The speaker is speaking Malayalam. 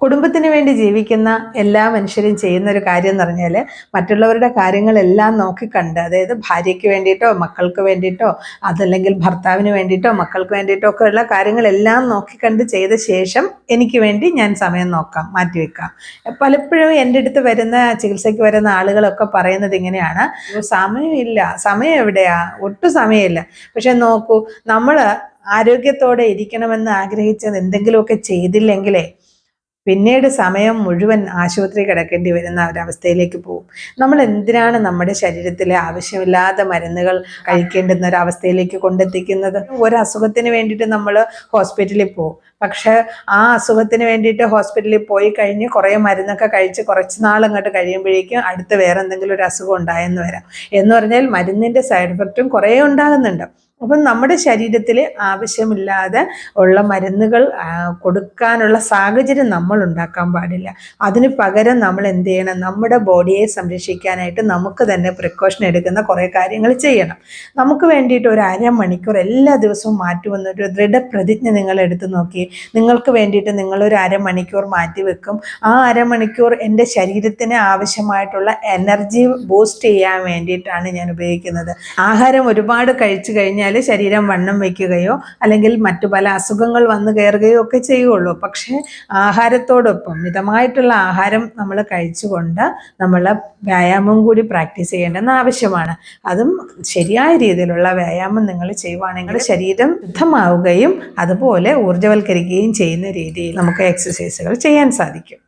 കുടുംബത്തിന് വേണ്ടി ജീവിക്കുന്ന എല്ലാ മനുഷ്യരും ചെയ്യുന്ന ഒരു കാര്യം എന്ന് പറഞ്ഞാൽ മറ്റുള്ളവരുടെ കാര്യങ്ങളെല്ലാം നോക്കിക്കണ്ട്. അതായത് ഭാര്യയ്ക്ക് വേണ്ടിയിട്ടോ മക്കൾക്ക് വേണ്ടിയിട്ടോ അതല്ലെങ്കിൽ ഭർത്താവിന് വേണ്ടിയിട്ടോ മക്കൾക്ക് വേണ്ടിയിട്ടോ ഒക്കെ ഉള്ള കാര്യങ്ങളെല്ലാം നോക്കിക്കണ്ട് ചെയ്ത ശേഷം എനിക്ക് വേണ്ടി ഞാൻ സമയം നോക്കാം മാറ്റിവെക്കാം പലപ്പോഴും എന്റെ അടുത്ത് വരുന്ന ചികിത്സയ്ക്ക് വരുന്ന ആളുകളൊക്കെ പറയുന്നത് ഇങ്ങനെയാണ്. "അയ്യോ, സമയമില്ല. സമയം എവിടെയാ? ഒട്ടും സമയമില്ല. പക്ഷെ നോക്കൂ നമ്മൾ ആരോഗ്യത്തോടെ ഇരിക്കണമെന്ന് ആഗ്രഹിച്ചത് എന്തെങ്കിലുമൊക്കെ ചെയ്തില്ലെങ്കിലേ പിന്നീട് സമയം മുഴുവൻ ആശുപത്രി കിടക്കേണ്ടി വരുന്ന ഒരവസ്ഥയിലേക്ക് പോകും. നമ്മൾ എന്തിനാണ് നമ്മുടെ ശരീരത്തിലെ ആവശ്യമില്ലാത്ത മരുന്നുകൾ കഴിക്കേണ്ടുന്ന ഒരവസ്ഥയിലേക്ക് കൊണ്ടെത്തിക്കുന്നത്? ഒരു അസുഖത്തിന് വേണ്ടിയിട്ട് നമ്മൾ ഹോസ്പിറ്റലിൽ പോകും. പക്ഷെ ആ അസുഖത്തിന് വേണ്ടിയിട്ട് ഹോസ്പിറ്റലിൽ പോയി കഴിഞ്ഞ് കുറേ മരുന്നൊക്കെ കഴിച്ച് കുറച്ച് നാൾ അങ്ങോട്ട് കഴിയുമ്പോഴേക്കും അടുത്ത് വേറെ എന്തെങ്കിലും ഒരു അസുഖം ഉണ്ടായെന്ന് വരാം. എന്ന് പറഞ്ഞാൽ മരുന്നിന്റെ സൈഡ് എഫക്റ്റും കുറേ ഉണ്ടാകുന്നുണ്ട്. അപ്പം നമ്മുടെ ശരീരത്തിൽ ആവശ്യമില്ലാതെ ഉള്ള മരുന്നുകൾ കൊടുക്കാനുള്ള സാഹചര്യം നമ്മൾ ഉണ്ടാക്കാൻ പാടില്ല. അതിന് പകരം നമ്മൾ എന്ത് ചെയ്യണം? നമ്മുടെ ബോഡിയെ സംരക്ഷിക്കാനായിട്ട് നമുക്ക് തന്നെ പ്രിക്കോഷൻ എടുക്കുന്ന കുറേ കാര്യങ്ങൾ ചെയ്യണം. നമുക്ക് വേണ്ടിയിട്ട് ഒരു അരമണിക്കൂർ എല്ലാ ദിവസവും മാറ്റുമെന്നൊരു ദൃഢപ്രതിജ്ഞ നിങ്ങൾ എടുത്തു നോക്കി. നിങ്ങൾക്ക് വേണ്ടിയിട്ട് നിങ്ങളൊരു അരമണിക്കൂർ മാറ്റി വെക്കും. ആ അരമണിക്കൂർ എന്റെ ശരീരത്തിന് ആവശ്യമായിട്ടുള്ള എനർജി ബൂസ്റ്റ് ചെയ്യാൻ വേണ്ടിയിട്ടാണ് ഞാൻ ഉപയോഗിക്കുന്നത്. ആഹാരം ഒരുപാട് കഴിച്ചു കഴിഞ്ഞാൽ ശരീരം വണ്ണം വയ്ക്കുകയോ അല്ലെങ്കിൽ മറ്റു പല അസുഖങ്ങൾ വന്നു കയറുകയോ ഒക്കെ ചെയ്യുള്ളൂ പക്ഷേ ആഹാരത്തോടൊപ്പം മിതമായിട്ടുള്ള ആഹാരം നമ്മൾ കഴിച്ചുകൊണ്ട് നമ്മൾ വ്യായാമം കൂടി പ്രാക്ടീസ് ചെയ്യേണ്ടെന്ന് ആവശ്യമാണ്. അതും ശരിയായ രീതിയിലുള്ള വ്യായാമം നിങ്ങൾ ചെയ്യുവാണെങ്കിൽ ശരീരം ശുദ്ധമാവുകയും അതുപോലെ ഊർജവൽക്കരിക്കുകയും ചെയ്യുന്ന രീതിയിൽ നമുക്ക് എക്സസൈസുകൾ ചെയ്യാൻ സാധിക്കും.